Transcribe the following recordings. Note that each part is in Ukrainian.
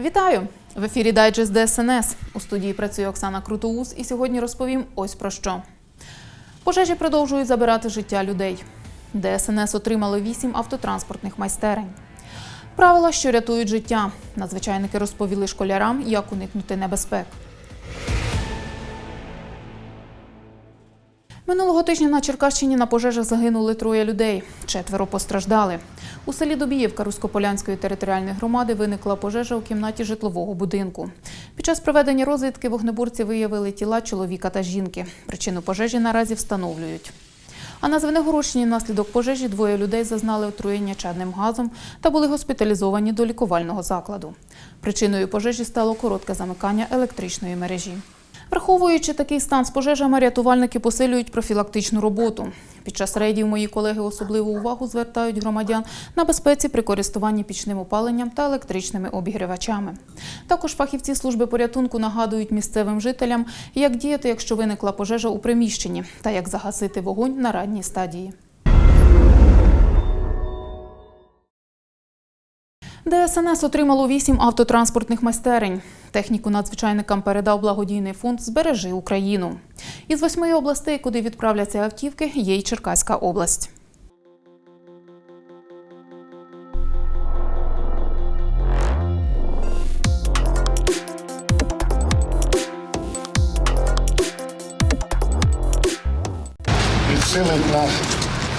Вітаю! В ефірі Дайджест ДСНС. У студії працює Оксана Крутоус і сьогодні розповім ось про що. Пожежі продовжують забирати життя людей. ДСНС отримали вісім автотранспортних майстерень. Правила, що рятують життя. Надзвичайники розповіли школярам, як уникнути небезпек. Минулого тижня на Черкащині на пожежах загинули троє людей. Четверо постраждали. У селі Добіївка Руськополянської територіальної громади виникла пожежа у кімнаті житлового будинку. Під час проведення розвідки вогнеборці виявили тіла чоловіка та жінки. Причину пожежі наразі встановлюють. А на Звенигородщині внаслідок пожежі двоє людей зазнали отруєння чадним газом та були госпіталізовані до лікувального закладу. Причиною пожежі стало коротке замикання електричної мережі. Враховуючи такий стан з пожежами, рятувальники посилюють профілактичну роботу. Під час рейдів мої колеги особливу увагу звертають громадян на безпеці при користуванні пічним опаленням та електричними обігрівачами. Також фахівці служби порятунку нагадують місцевим жителям, як діяти, якщо виникла пожежа у приміщенні, та як загасити вогонь на ранній стадії. ДСНС отримало вісім автотранспортних майстерень. Техніку надзвичайникам передав благодійний фонд Збережи Україну. Із восьми областей, куди відправляться автівки, є й Черкаська область. підсилить нас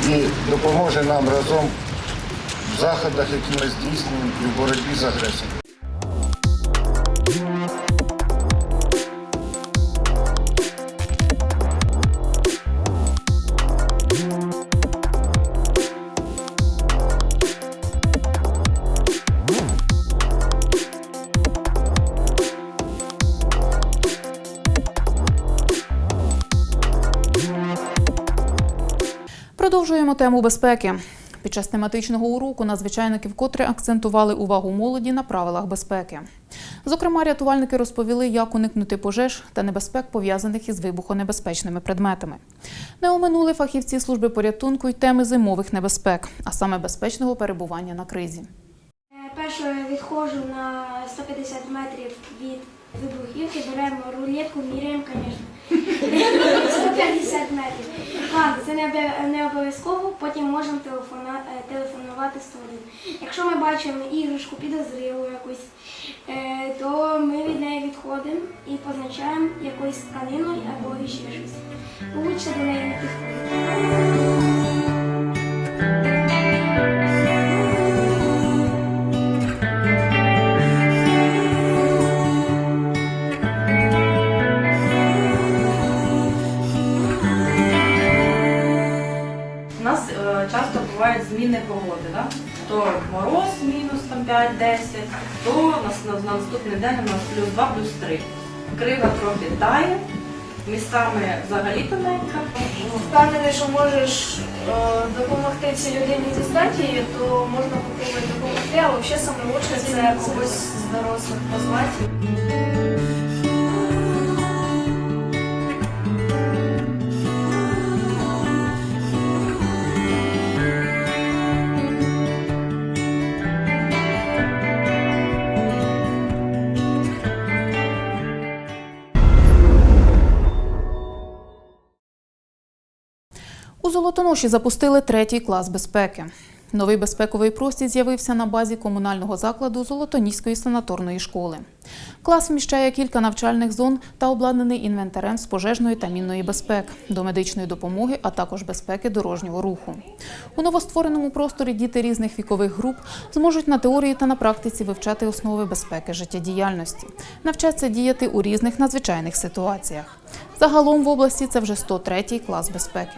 і допоможе нам разом в заходах, які ми здійснюємо і в боротьбі з агресором. Продовжуємо тему безпеки. Під час тематичного уроку надзвичайники вкотре акцентували увагу молоді на правилах безпеки. Зокрема, рятувальники розповіли, як уникнути пожеж та небезпек, пов'язаних із вибухонебезпечними предметами. Не оминули фахівці служби порятунку й теми зимових небезпек, а саме безпечного перебування на кризі. Перше відходжу на 150 метрів від вибухівки, беремо рулетку, міряємо, звісно. 150 метрів. Ладно, це не обов'язково, потім можемо е, телефонувати 101. Якщо ми бачимо іграшку підозрілу якусь, е, то ми від неї відходимо і позначаємо якоюсь тканиною або ще щось. Лучше до неї не підходити. Бувають зміни погоди, да? то мороз мінус 5-10, то на, на, на наступний день у нас плюс 2, плюс 3. Крива трохи тає, містами взагалі тоненька. впевнений, що можеш е, допомогти цій людині дістати її, то можна попробувати допомогти, а взагалі лучше це когось з дорослих позвати. У Золотоноші запустили третій клас безпеки. Новий безпековий простір з'явився на базі комунального закладу Золотоніської санаторної школи. Клас вміщає кілька навчальних зон та обладнаний інвентарем з пожежної та мінної безпек, до медичної допомоги, а також безпеки дорожнього руху. У новоствореному просторі діти різних вікових груп зможуть на теорії та на практиці вивчати основи безпеки життєдіяльності, навчаться діяти у різних надзвичайних ситуаціях. Загалом в області це вже 103-й клас безпеки.